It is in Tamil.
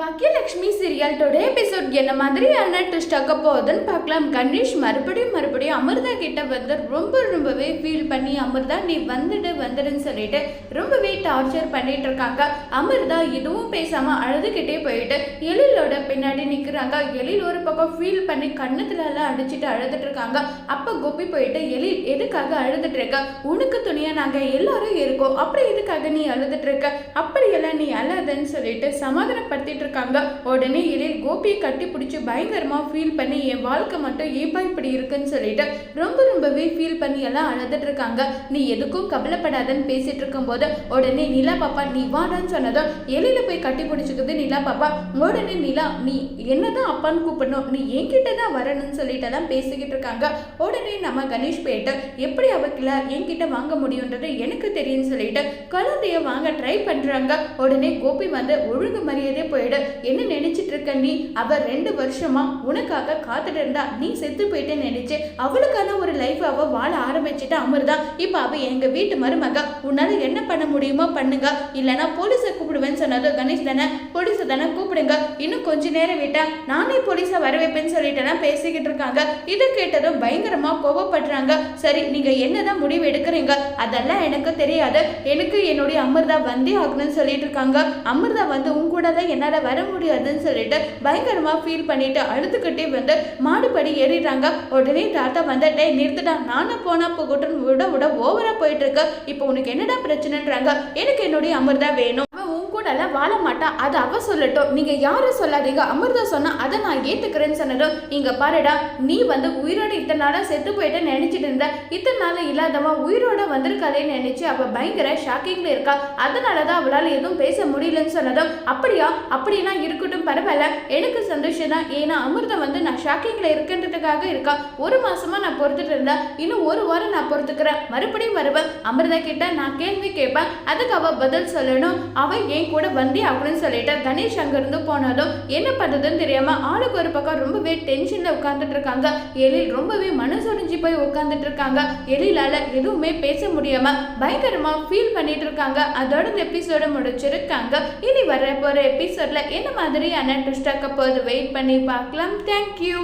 பாக்யலட்சுமி சீரியல் டுடே எபிசோட் என்ன மாதிரியான ட்விஸ்ட் ஆக்க போகுதுன்னு பார்க்கலாம். கணேஷ் மறுபடியும் மறுபடியும் அமிர்தா கிட்ட வந்து ரொம்ப ரொம்பவே ஃபீல் பண்ணி அமிர்தா நீ வந்துடு வந்துடுன்னு சொல்லிட்டு ரொம்பவே டார்ச்சர் பண்ணிட்டு இருக்காங்க. அமிர்தா எதுவும் பேசாம அழுதுகிட்டே போயிட்டு எழிலோட பின்னாடி நிக்கிறாங்க. எழில் ஒரு பக்கம் ஃபீல் பண்ணி கண்ணத்துல எல்லாம் அடிச்சுட்டு அழுதுட்டு இருக்காங்க. அப்ப கோபி போயிட்டு எழில் எதுக்காக அழுதுட்டு இருக்க? உனக்கு துணியா நாங்க எல்லாரும் இருக்கோம். அப்புறம் எதுக்காக நீ அழுதுட்டு இருக்க? அப்படியெல்லாம் நீ அழாதன்னு சொல்லிட்டு சமாதானப்படுத்திட்டு இருக்காங்க உடனே எழில் கோபியை கட்டி பிடிச்சி பயங்கரமா ஃபீல் பண்ணி என் வாழ்க்கை மட்டும் ஏப்பா இப்படி இருக்குன்னு சொல்லிட்டு ரொம்ப ரொம்பவே ஃபீல் பண்ணி எல்லாம் அழுதுட்டு இருக்காங்க. நீ எதுக்கும் கவலைப்படாதன்னு பேசிட்டு இருக்கும்போது உடனே நிலா பாப்பா நீ வாடான்னு சொன்னதும் எழில போய் கட்டி பிடிச்சிக்குது நிலா பாப்பா. உடனே நிலா நீ என்னதான் அப்பான்னு கூப்பிடணும் நீ என்கிட்ட தான் வரணும்னு சொல்லிட்டு எல்லாம் பேசிக்கிட்டு இருக்காங்க. உடனே நம்ம கணேஷ் போயிட்டு எப்படி அவக்கில் என்கிட்ட வாங்க முடியுன்றது எனக்கு தெரியும்னு சொல்லிட்டு குழந்தைய வாங்க ட்ரை பண்றாங்க. உடனே கோபி வந்து ஒழுங்கு மரியாதையே போயிடு என்ன நினைச்சிட்டு இருக்க நீ? அவ ரெண்டு வருஷமா உனக்காக காத்துட்டு இருந்தா நீ செத்து போயிட்டே நினைச்சு அவளுக்கான ஒரு லைஃப் அவ வாழ ஆரம்பிச்சுட்டு அமிர்தா. இப்ப அவ எங்க வீட்டு மருமக. உன்னால என்ன பண்ண முடியுமோ பண்ணுங்க. இல்லைன்னா போலீஸை கூப்பிடுவேன்னு சொன்னது கணேஷ் தானே. போலீஸை தானே கூப்பிடுங்க. இன்னும் கொஞ்ச நேரம் விட்டா நானே போலீஸை வர வைப்பேன்னு சொல்லிட்டு எல்லாம் பேசிக்கிட்டு இருக்காங்க. இதை கேட்டதும் பயங்கரமா கோவப்படுறாங்க சரி நீங்க என்னதான் முடிவு எடுக்கிறீங்க? அதெல்லாம் எனக்கு தெரியாது. எனக்கு என்னுடைய அமிர்தா வந்தே ஆகணும்னு சொல்லிட்டு இருக்காங்க. அமிர்தா வந்து உங்க கூட தான் என்னால வர முடியாதுன்னு சொல்லிட்டு பயங்கரமா ஃபீல் பண்ணிட்டு அழுதுகிட்டே வந்து மாடுபடி ஏறிடுறாங்க. உடனே தாத்தா வந்து டே நிறுத்துடா. நானும் போனா போகட்டும் விட விட ஓவரா போயிட்டு இருக்க. இப்போ உனக்கு என்னடா பிரச்சனைன்றாங்க. எனக்கு என்னுடைய அமிர்தா வேணும். அவ வாழ மாட்டா. அது அவ சொல்லட்டும். நீங்க யாரும் சொல்லாதீங்க. அமிர்தா சொன்னா அதை நான் ஏத்துக்கிறேன்னு சொன்னதும் இங்க பாருடா நீ வந்து உயிரோட இத்தனை நாளா செத்து போயிட்டு நினைச்சிட்டு இருந்த. இத்தனை நாள் இல்லாதவன் உயிரோட வந்திருக்காளேன்னு நினைச்சு அவ பயங்கர ஷாக்கிங்ல இருக்கா. அதனாலதான் அவளால எதுவும் பேச முடியலன்னு சொன்னதும் அப்படியா? அப்படின்னா இருக்கட்டும் பரவாயில்ல. எனக்கு சந்தோஷம் தான். ஏன்னா அமிர்தம் வந்து நான் ஷாக்கிங்ல இருக்குன்றதுக்காக இருக்கா. ஒரு மாசமா நான் பொறுத்துட்டு இருந்தா. இன்னும் ஒரு வாரம் நான் பொறுத்துக்கிறேன். மறுபடியும் வருவேன் அமிர்தா கிட்ட நான் கேள்வி கேட்பேன். அதுக்கு அவ பதில் சொல்லணும். அவன் என் கூட வந்தே ஆகணும்னு சொல்லிட்டு கணேஷ் அங்கிருந்து போனாலும் என்ன பண்றதுன்னு தெரியாம ஆளுக்கு ஒரு பக்கம் ரொம்பவே டென்ஷன்ல உட்கார்ந்துட்டு இருக்காங்க. எழில் ரொம்பவே மனசொடிஞ்சு போய் உட்கார்ந்துட்டு இருக்காங்க. எழிலால எதுவுமே பேச முடியாம பயங்கரமா ஃபீல் பண்ணிட்டு இருக்காங்க. அதோட இந்த எபிசோட முடிச்சிருக்காங்க. இனி வர போற எபிசோட்ல என்ன மாதிரியான ட்விஸ்ட் ஆக்க போகுது? வெயிட் பண்ணி பார்க்கலாம். தேங்க்யூ